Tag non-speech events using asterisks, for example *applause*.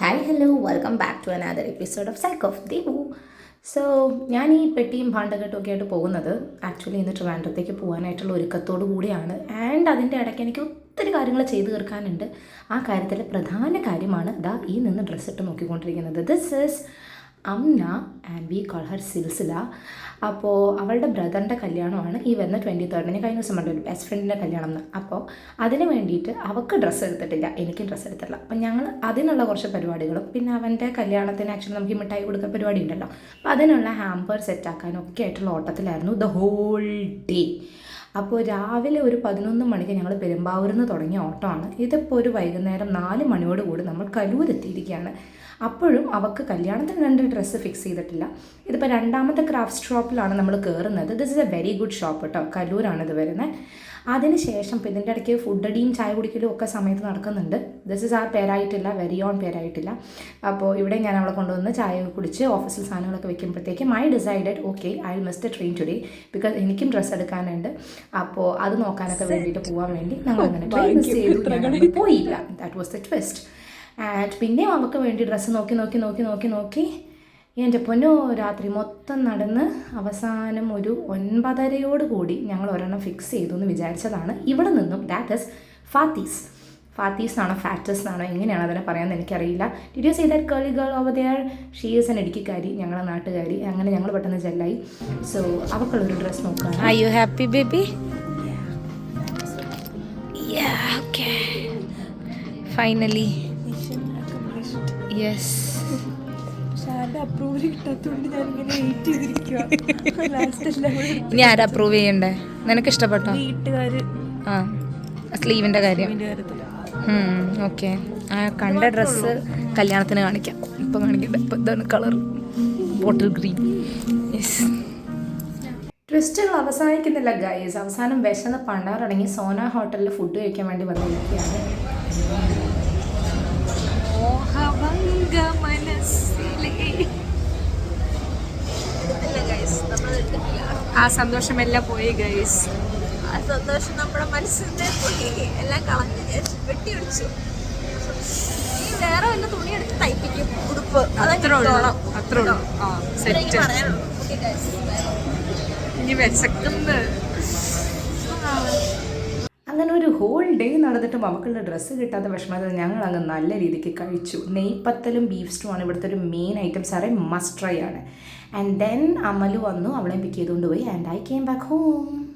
Hi hello welcome back to another episode of psych of Devu so ഞാൻ ഈ പെട്ടിയും ഒക്കെ ആയിട്ട് പോകുന്നത് ആക്ച്വലി ഇന്ന് ട്രിവാൻഡ്രത്തേക്ക് പോകാനായിട്ടുള്ള ഒരുക്കത്തോടു കൂടിയാണ്. ആൻഡ് അതിന്റെ ഇടയ്ക്ക് എനിക്ക് ഒത്തിരി കാര്യങ്ങൾ ചെയ്തു തീർക്കാനുണ്ട്. ആ കാര്യത്തിലെ പ്രധാന കാര്യമാണ് ദാ ഈ നിന്ന് ഡ്രസ്സ് ഇട്ട് നോക്കിക്കൊണ്ടിരിക്കുന്നത്. This is Amna and we call her Silsila. അപ്പോൾ അവളുടെ ബ്രദറിന്റെ കല്യാണമാണ് ഈ വരുന്ന ട്വന്റി തേർഡിന് കഴിഞ്ഞ ദിവസം ഒരു ബെസ്റ്റ് ഫ്രണ്ടിന്റെ കല്യാണം എന്ന്. അപ്പോൾ അതിന് വേണ്ടിയിട്ട് അവൾക്ക് ഡ്രസ്സ് എടുത്തിട്ടില്ല. എനിക്കും ഡ്രസ്സ് എടുത്തില്ല അപ്പം ഞങ്ങൾ അതിനുള്ള കുറച്ച് പരിപാടികളും പിന്നെ അവന്റെ കല്യാണത്തിന് ആക്ച്വലി നമുക്ക് ഈ മിഠായി കൊടുക്കുന്ന പരിപാടി ഉണ്ടല്ലോ. അപ്പോൾ അതിനുള്ള ഹാമ്പർ സെറ്റാക്കാനും ഒക്കെ ആയിട്ടുള്ള ഓട്ടത്തിലായിരുന്നു ദ ഹോൾ ഡേ അപ്പോൾ രാവിലെ ഒരു പതിനൊന്ന് മണിക്ക് ഞങ്ങൾ പെരുമ്പാവൂരിൽ നിന്ന് തുടങ്ങിയ ഓട്ടമാണ്. ഇതിപ്പോൾ ഒരു വൈകുന്നേരം നാല് മണിയോട് കൂടി നമ്മൾ കലൂരെത്തിയിരിക്കുകയാണ്. അപ്പോഴും അവൾക്ക് കല്യാണത്തിന് രണ്ട് ഡ്രസ്സ് ഫിക്സ് ചെയ്തിട്ടില്ല. ഇതിപ്പോൾ രണ്ടാമത്തെ ക്രാഫ്റ്റ് ഷോപ്പിലാണ് നമ്മൾ കയറുന്നത് this is a very good shop കേട്ടോ കലൂരാണ് ഇത് വരുന്നത് അതിനുശേഷം ഇപ്പം ഇതിന്റെ ഇടയ്ക്ക് ഫുഡ് അടിയും ചായ കുടിക്കലും ഒക്കെ സമയത്ത് നടക്കുന്നുണ്ട്. ദിസ് ഇസ് ആ പേരായിട്ടില്ല വെരി ഓൺ പേരായിട്ടില്ല. അപ്പോൾ ഇവിടെ ഞാൻ അവളെ കൊണ്ടുവന്ന് ചായ കുടിച്ച് ഓഫീസിൽ സാധനങ്ങളൊക്കെ വെക്കുമ്പോഴത്തേക്കും I decided okay I miss the train today because എനിക്കും ഡ്രസ്സ് എടുക്കാനുണ്ട്. അപ്പോൾ അത് നോക്കാനൊക്കെ വേണ്ടിയിട്ട് പോകാൻ വേണ്ടി ഞങ്ങൾ അങ്ങനെ *laughs* ട്രെയിൻ മിസ് ചെയ്തു. പോയില്ല. That was the twist and പിന്നെയും അവൾക്ക് വേണ്ടി ഡ്രസ്സ് നോക്കി നോക്കി നോക്കി നോക്കി നോക്കി എന്റെ പൊന്നോ രാത്രി മൊത്തം നടന്ന് അവസാനം ഒരു ഒൻപതരയോട് കൂടി ഞങ്ങൾ ഒരെണ്ണം ഫിക്സ് ചെയ്തു എന്ന് വിചാരിച്ചതാണ്. ഇവിടെ നിന്നും ദാറ്റ് ഇസ് ഫാത്തീസ് ഫാത്തീസ് ആണോ ഫാറ്റസ് ആണോ എങ്ങനെയാണ് അതിനെ പറയാമെന്ന് എനിക്കറിയില്ല. Did you say that curly girl over there she is an ഇടുക്കിക്കാരി ഞങ്ങളെ നാട്ടുകാരി. അങ്ങനെ ഞങ്ങൾ പെട്ടെന്ന് ജെല്ലായി. സോ അവൾക്കുള്ളൊരു ഡ്രസ്സ് നോക്കാം. I you happy baby finally okay. Finally. Yes. Approval കിട്ടാത്തതുകൊണ്ട് ഞാൻ ഇങ്ങനെ വെയിറ്റ് ചെയ്തിരിക്കുക ലാസ്റ്റ് എല്ലാം കൂടെ ഇനി ആരാ അപ്രൂവ് ചെയ്യണ്ടേ? നിനക്ക് ഇഷ്ടപ്പെട്ടോ? ആ സ്ലീവിന്റെ കാര്യം. ഓക്കെ ആ കണ്ട ഡ്രസ്സ് കല്യാണത്തിന് കാണിക്കാം. ഇപ്പൊ കാണിക്കട്ടെ ഇപ്പൊ ഇതാണ് കളർ ബോട്ടിൽ ഗ്രീൻ യെസ് ട്വിസ്റ്റുകൾ അവസാനിക്കുന്നില്ല ഗൈസ് അവസാനം വിശന്ന് പണ്ടാറടങ്ങി സോന ഹോട്ടലിൽ ഫുഡ് കഴിക്കാൻ വേണ്ടി വന്നിരിക്കുകയാണ്. മോഹഭംഗ. ആ സന്തോഷമെല്ലാം പോയി ഗൈസ് ആ സന്തോഷം നമ്മുടെ മനസ്സിൽ നിന്ന് പോയി. എല്ലാം കളഞ്ഞു ഞാൻ വെട്ടി ഒടിച്ചു നീ വേറെ വല്ല തുണി എടുത്ത് തയ്പ്പിക്കും ഉടുപ്പ്. അത്രേ ഉള്ളൂ. അത്രേ ഉള്ളൂ. ആ സെറ്റ് ഇനി വിശക്കുന്ന അങ്ങനെ ഒരു ഹോൾ ഡേ നടന്നിട്ടും അവൾക്കുള്ള ഡ്രസ്സ് കിട്ടാത്ത വിഷമത്തിൽ ഞങ്ങൾ അങ്ങ് നല്ല രീതിക്ക് കഴിച്ചു. നെയ്പ്പത്തലും ബീഫ് സ്റ്റൂമാണ് ഇവിടുത്തെ ഒരു മെയിൻ ഐറ്റംസ് ആണ് മസ്റ്റ് ട്രൈ ആണ്. ആൻഡ് ദെൻ അമൽ വന്നു അവളെ പിക്ക് ചെയ്തുകൊണ്ട് പോയി and I came back home